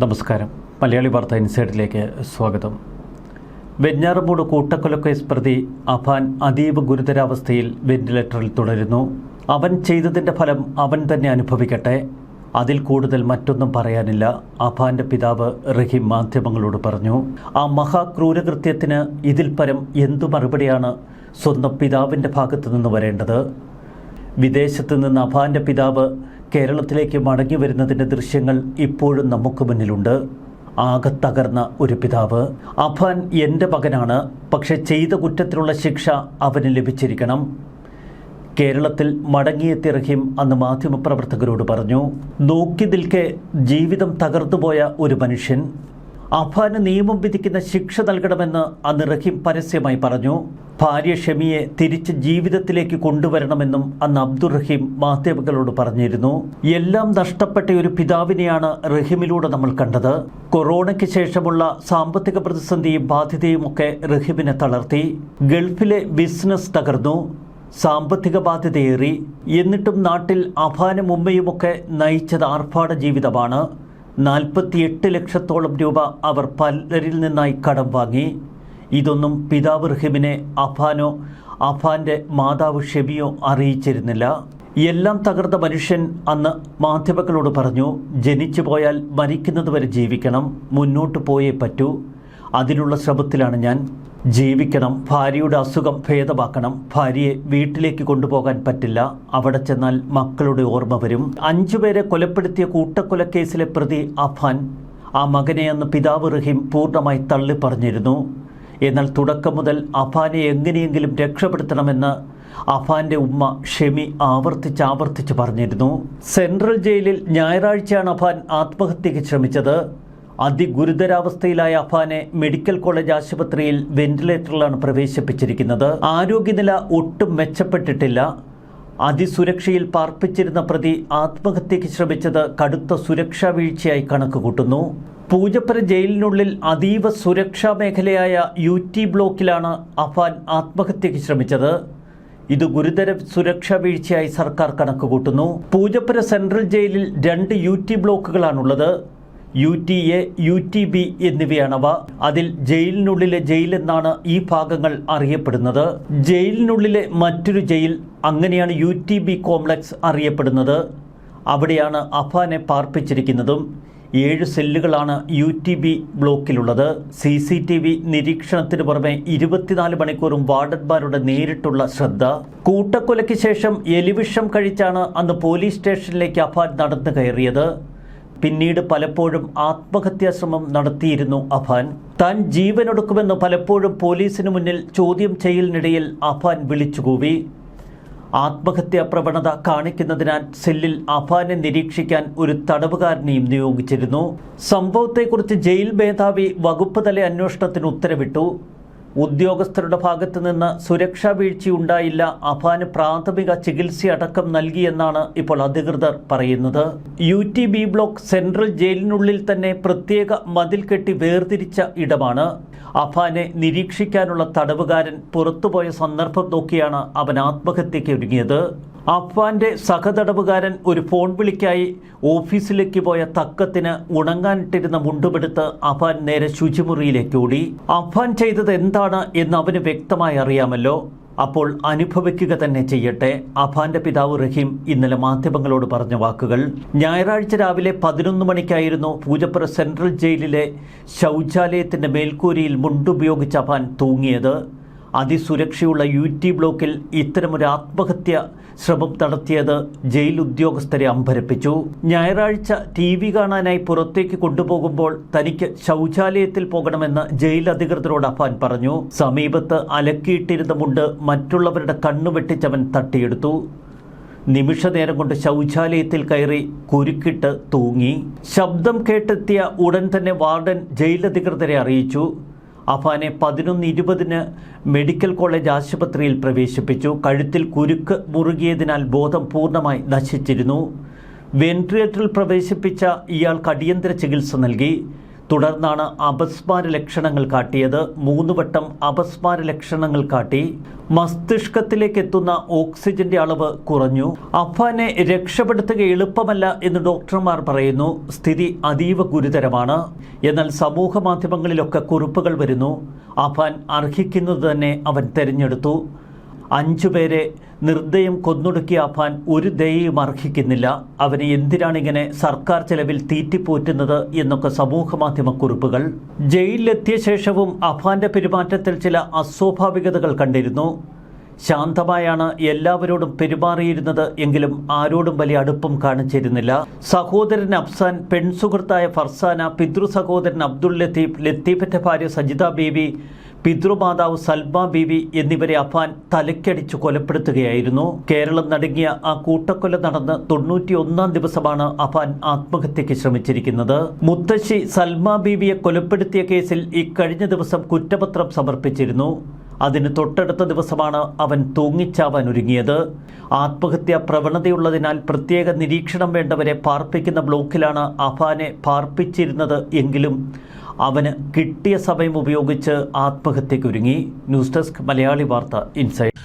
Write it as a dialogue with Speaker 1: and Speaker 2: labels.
Speaker 1: നമസ്കാരം. മലയാളി വാർത്ത ഇൻസൈഡിലേക്ക് സ്വാഗതം. വെഞ്ഞാറമൂട് കൂട്ടക്കൊലക്കേസ് പ്രതി അഫാൻ അതീവ ഗുരുതരാവസ്ഥയിൽ വെന്റിലേറ്ററിൽ തുടരുന്നു. അവൻ ചെയ്തതിന്റെ ഫലം അവൻ തന്നെ അനുഭവിക്കട്ടെ. അതിൽ കൂടുതൽ മറ്റൊന്നും പറയാനില്ല അഫാന്റെ പിതാവ് റഹീം മാധ്യമങ്ങളോട് പറഞ്ഞു. ആ മഹാക്രൂരകൃത്യത്തിന് ഇതിൽ പരം എന്തു മറുപടിയാണ് സ്വന്തം പിതാവിന്റെ ഭാഗത്തു നിന്ന് വരേണ്ടത്? വിദേശത്ത് നിന്ന് അഫാന്റെ പിതാവ് കേരളത്തിലേക്ക് മടങ്ങി വരുന്നതിന്റെ ദൃശ്യങ്ങൾ ഇപ്പോഴും നമുക്ക് മുന്നിലുണ്ട്. ആകെ തകർന്ന ഒരു പിതാവ്. അഫാൻ എന്റെ മകനാണ്. പക്ഷെ ചെയ്ത കുറ്റത്തിലുള്ള ശിക്ഷ അവന് ലഭിച്ചിരിക്കണം. കേരളത്തിൽ മടങ്ങിയെത്തിയ റഹീം അന്ന് മാധ്യമപ്രവർത്തകരോട് പറഞ്ഞു നോക്കി നിൽക്കെ ജീവിതം തകർന്നുപോയ ഒരു മനുഷ്യൻ. അഫാന് നിയമം വിധിക്കുന്ന ശിക്ഷ നൽകണമെന്ന് അന്ന് റഹീം പരസ്യമായി പറഞ്ഞു. ഭാര്യ ഷമിയെ തിരിച്ച് ജീവിതത്തിലേക്ക് കൊണ്ടുവരണമെന്നും അന്ന് അബ്ദുൾ റഹീം മാധ്യമങ്ങളോട് പറഞ്ഞിരുന്നു. എല്ലാം നഷ്ടപ്പെട്ട ഒരു പിതാവിനെയാണ് റഹീമിലൂടെ നമ്മൾ കണ്ടത്. കൊറോണയ്ക്ക് ശേഷമുള്ള സാമ്പത്തിക പ്രതിസന്ധിയും ബാധ്യതയും ഒക്കെ റഹീമിനെ തളർത്തി. ഗൾഫിലെ ബിസിനസ് തകർന്നു. സാമ്പത്തിക ബാധ്യതയേറി. എന്നിട്ടും നാട്ടിൽ അഫാനും ഉമ്മയുമൊക്കെ നയിച്ചത് ആർഭാട ജീവിതമാണ്. നാൽപ്പത്തിയെട്ട് ലക്ഷത്തോളം രൂപ അവർ പലരിൽ നിന്നായി കടം വാങ്ങി. ഇതൊന്നും പിതാവ് റഹിമിനെ അഫാനോ അഫാന്റെ മാതാവ് ഷെബിയോ അറിയിച്ചിരുന്നില്ല. എല്ലാം തകർന്ന മനുഷ്യൻ അന്ന് മാധ്യമങ്ങളോട് പറഞ്ഞു ജനിച്ചു പോയാൽ മരിക്കുന്നതുവരെ ജീവിക്കണം മുന്നോട്ട് പോയേ പറ്റൂ. അതിനുള്ള ശ്രമത്തിലാണ് ഞാൻ. ജീവിക്കണം ഭാര്യയുടെ അസുഖം ഭേദമാക്കണം ഭാര്യയെ വീട്ടിലേക്ക് കൊണ്ടുപോകാൻ പറ്റില്ല. അവിടെ ചെന്നാൽ മക്കളുടെ ഓർമ്മ വരും. അഞ്ചുപേരെ കൊലപ്പെടുത്തിയ കൂട്ടക്കൊലക്കേസിലെ പ്രതി അഫാൻ ആ മകനെ അന്ന് പിതാവ് റഹീം പൂർണമായി തള്ളി പറഞ്ഞിരുന്നു എന്നാൽ തുടക്കം മുതൽ അഫാനെ എങ്ങനെയെങ്കിലും രക്ഷപ്പെടുത്തണമെന്ന് അഫാന്റെ ഉമ്മ ഷെമി ആവർത്തിച്ച് ആവർത്തിച്ച് പറഞ്ഞിരുന്നു. സെൻട്രൽ ജയിലിൽ ഞായറാഴ്ചയാണ് അഫാൻ ആത്മഹത്യയ്ക്ക് ശ്രമിച്ചത്. അതിഗുരുതരാവസ്ഥയിലായ അഫാനെ മെഡിക്കൽ കോളേജ് ആശുപത്രിയിൽ വെന്റിലേറ്ററിലാണ് പ്രവേശിപ്പിച്ചിരിക്കുന്നത്. ആരോഗ്യനില ഒട്ടും മെച്ചപ്പെട്ടിട്ടില്ല. അതിസുരക്ഷയിൽ പാർപ്പിച്ചിരുന്ന പ്രതി ആത്മഹത്യയ്ക്ക് ശ്രമിച്ചത് കടുത്ത സുരക്ഷാ വീഴ്ചയായി കണക്കുകൂട്ടുന്നു. പൂജപ്പുര ജയിലിനുള്ളിൽ അതീവ സുരക്ഷാ മേഖലയായ യു ടി ബ്ലോക്കിലാണ് അഫാൻ ആത്മഹത്യയ്ക്ക് ശ്രമിച്ചത്. ഇത് ഗുരുതര സുരക്ഷാ വീഴ്ചയായി സർക്കാർ കണക്കുകൂട്ടുന്നു. പൂജപ്പുര സെൻട്രൽ ജയിലിൽ രണ്ട് U T ബ്ലോക്കുകളാണുള്ളത്. U T A U T B എന്നിവയാണവ. അതിൽ ജയിലിനുള്ളിലെ ജയിൽ എന്നാണ് ഈ ഭാഗങ്ങൾ അറിയപ്പെടുന്നത്. ജയിലിനുള്ളിലെ മറ്റൊരു ജയിൽ അങ്ങനെയാണ് യു ടി ബി കോംപ്ലക്സ് അറിയപ്പെടുന്നത്. അവിടെയാണ് അഫാനെ പാർപ്പിച്ചിരിക്കുന്നതും. ഏഴ് സെല്ലുകളാണ് യു ടി ബി ബ്ലോക്കിലുള്ളത്. സി സി ടി വി നിരീക്ഷണത്തിന് പുറമെ ഇരുപത്തിനാല് മണിക്കൂറും വാർഡന്മാരുടെ നേരിട്ടുള്ള ശ്രദ്ധ. കൂട്ടക്കൊലയ്ക്ക് ശേഷം എലിവിഷം കഴിച്ചാണ് അന്ന് പോലീസ് സ്റ്റേഷനിലേക്ക് അഫാൻ നടന്നു കയറിയത് പിന്നീട് പലപ്പോഴും ആത്മഹത്യാശ്രമം നടത്തിയിരുന്നു അഫാൻ. താൻ ജീവനൊടുക്കുമെന്ന് പലപ്പോഴും പോലീസിനു മുന്നിൽ ചോദ്യം ചെയ്യലിനിടയിൽ അഫാൻ വിളിച്ചുകൂവി. ആത്മഹത്യാ പ്രവണത കാണിക്കുന്നതിനാൽ സെല്ലിൽ അഫാനെ നിരീക്ഷിക്കാൻ ഒരു തടവുകാരനെയും നിയോഗിച്ചിരുന്നു. സംഭവത്തെക്കുറിച്ച് ജയിൽ മേധാവി വകുപ്പ് തല അന്വേഷണത്തിന് ഉത്തരവിട്ടു. ഉദ്യോഗസ്ഥരുടെ ഭാഗത്തു നിന്ന് സുരക്ഷാ വീഴ്ചയുണ്ടായില്ല. അഫാന് പ്രാഥമിക ചികിത്സയടക്കം നൽകിയെന്നാണ് ഇപ്പോൾ അധികൃതർ പറയുന്നത്. U T B block central ജയിലിനുള്ളിൽ തന്നെ പ്രത്യേക മതിൽ കെട്ടി വേർതിരിച്ച ഇടമാണ്. അഫാനെ നിരീക്ഷിക്കാനുള്ള തടവുകാരൻ പുറത്തുപോയ സന്ദർഭം നോക്കിയാണ് അവൻ ആത്മഹത്യയ്ക്ക് ഒരുങ്ങിയത്. അഫ്വാന്റെ സഹതടവുകാരൻ ഒരു ഫോൺ വിളിക്കായി ഓഫീസിലേക്ക് പോയ തക്കത്തിന് ഉണങ്ങാനിട്ടിരുന്ന മുണ്ടുമെടുത്ത് അഫാൻ നേരെ ശുചിമുറിയിലേക്ക് ഓടി. അഫാൻ ചെയ്തത് എന്താണ് എന്ന് അവന് വ്യക്തമായി അറിയാമല്ലോ. അപ്പോൾ അനുഭവിക്കുക തന്നെ ചെയ്യട്ടെ അഫാന്റെ പിതാവ് റഹീം ഇന്നലെ മാധ്യമങ്ങളോട് പറഞ്ഞ വാക്കുകൾ. ഞായറാഴ്ച രാവിലെ പതിനൊന്ന് മണിക്കായിരുന്നു പൂജപ്പുര സെൻട്രൽ ജയിലിലെ ശൗചാലയത്തിന്റെ മേൽക്കൂരിയിൽ മുണ്ടുപയോഗിച്ച് അഫാൻ തൂങ്ങിയത്. അതിസുരക്ഷയുള്ള യു ടി ബ്ലോക്കിൽ ഇത്തരമൊരു ആത്മഹത്യ ശ്രമം നടത്തിയത് ജയിൽ ഉദ്യോഗസ്ഥരെ അമ്പരപ്പിച്ചു. ഞായറാഴ്ച ടി വി കാണാനായി പുറത്തേക്ക് കൊണ്ടുപോകുമ്പോൾ തനിക്ക് ശൗചാലയത്തിൽ പോകണമെന്ന് ജയിൽ അധികൃതരോട് അഫാൻ പറഞ്ഞു. സമീപത്ത് അലക്കിയിട്ടിരുന്ന മുണ്ട് മറ്റുള്ളവരുടെ കണ്ണു വെട്ടിച്ചവൻ തട്ടിയെടുത്തു. നിമിഷനേരം കൊണ്ട് ശൗചാലയത്തിൽ കയറി കുരുക്കിട്ട് തൂങ്ങി. ശബ്ദം കേട്ടെത്തിയ ഉടൻ തന്നെ വാർഡൻ ജയിലധികൃതരെ അറിയിച്ചു. അഫാനെ പതിനൊന്ന് ഇരുപതിന് മെഡിക്കൽ കോളേജ് ആശുപത്രിയിൽ പ്രവേശിപ്പിച്ചു. കഴുത്തിൽ കുരുക്ക് മുറുകിയതിനാൽ ബോധം പൂർണമായി നശിച്ചിരുന്നു. വെന്റിലേറ്ററിൽ പ്രവേശിപ്പിച്ച ഇയാൾക്ക് അടിയന്തര ചികിത്സ നൽകി. തുടർന്നാണ് അപസ്മാര ലക്ഷണങ്ങൾ കാട്ടിയത്. മൂന്ന് വട്ടം അപസ്മാര ലക്ഷണങ്ങൾ കാട്ടി മസ്തിഷ്കത്തിലേക്ക് എത്തുന്ന ഓക്സിജന്റെ അളവ് കുറഞ്ഞു. അഫാനെ രക്ഷപ്പെടുത്തുക എളുപ്പമല്ല എന്ന് ഡോക്ടർമാർ പറയുന്നു. സ്ഥിതി അതീവ ഗുരുതരമാണ്. എന്നാൽ സമൂഹ മാധ്യമങ്ങളിലൊക്കെ കുറിപ്പുകൾ വരുന്നു. അഫാൻ അർഹിക്കുന്നത് തന്നെ അവൻ തെരഞ്ഞെടുത്തു. അഞ്ചുപേരെ നിർദ്ദയം കൊന്നൊടുക്കിയ അഫാൻ ഒരു ദയയും അർഹിക്കുന്നില്ല. അവനെ എന്തിനാണിങ്ങനെ സർക്കാർ ചെലവിൽ തീറ്റിപ്പോറ്റുന്നത് എന്നൊക്കെ സമൂഹ മാധ്യമ കുറിപ്പുകൾ. ജയിലിലെത്തിയ ശേഷവും അഫാന്റെ പെരുമാറ്റത്തിൽ ചില അസ്വാഭാവികതകൾ കണ്ടിരുന്നു. ശാന്തമായാണ് എല്ലാവരോടും പെരുമാറിയിരുന്നത് എങ്കിലും ആരോടും വലിയ അടുപ്പം കാണിച്ചിരുന്നില്ല. സഹോദരൻ അഫ്സാൻ പെൺസുഹൃത്തായ ഫർസാന പിതൃ സഹോദരൻ അബ്ദുൾ ലത്തീഫ് ലത്തീഫിന്റെ ഭാര്യ സജിത ബീവി പിതൃമാതാവ് സൽമ ബീവി എന്നിവരെ അഫാൻ തലയ്ക്കടിച്ചു കൊലപ്പെടുത്തുകയായിരുന്നു. കേരളം നടുങ്ങിയ ആ കൂട്ടക്കൊല നടന്ന് തൊണ്ണൂറ്റി ഒന്നാം ദിവസമാണ് അഫാൻ ആത്മഹത്യയ്ക്ക് ശ്രമിച്ചിരിക്കുന്നത്. മുത്തശ്ശി സൽമ ബീവിയെ കൊലപ്പെടുത്തിയ കേസിൽ ഇക്കഴിഞ്ഞ ദിവസം കുറ്റപത്രം സമർപ്പിച്ചിരുന്നു. അതിന് തൊട്ടടുത്ത ദിവസമാണ് അവൻ തൂങ്ങിച്ചാവാൻ ഒരുങ്ങിയത്. ആത്മഹത്യ പ്രവണതയുള്ളതിനാൽ പ്രത്യേക നിരീക്ഷണം വേണ്ടവരെ പാർപ്പിക്കുന്ന ബ്ലോക്കിലാണ് അഫാനെ പാർപ്പിച്ചിരുന്നത് എങ്കിലും അവന് കിട്ടിയ സമയം ഉപയോഗിച്ച് ആത്മഹത്യയ്ക്കൊരുങ്ങി. ന്യൂസ് ഡെസ്ക് മലയാളി വാർത്ത ഇൻസൈഡ്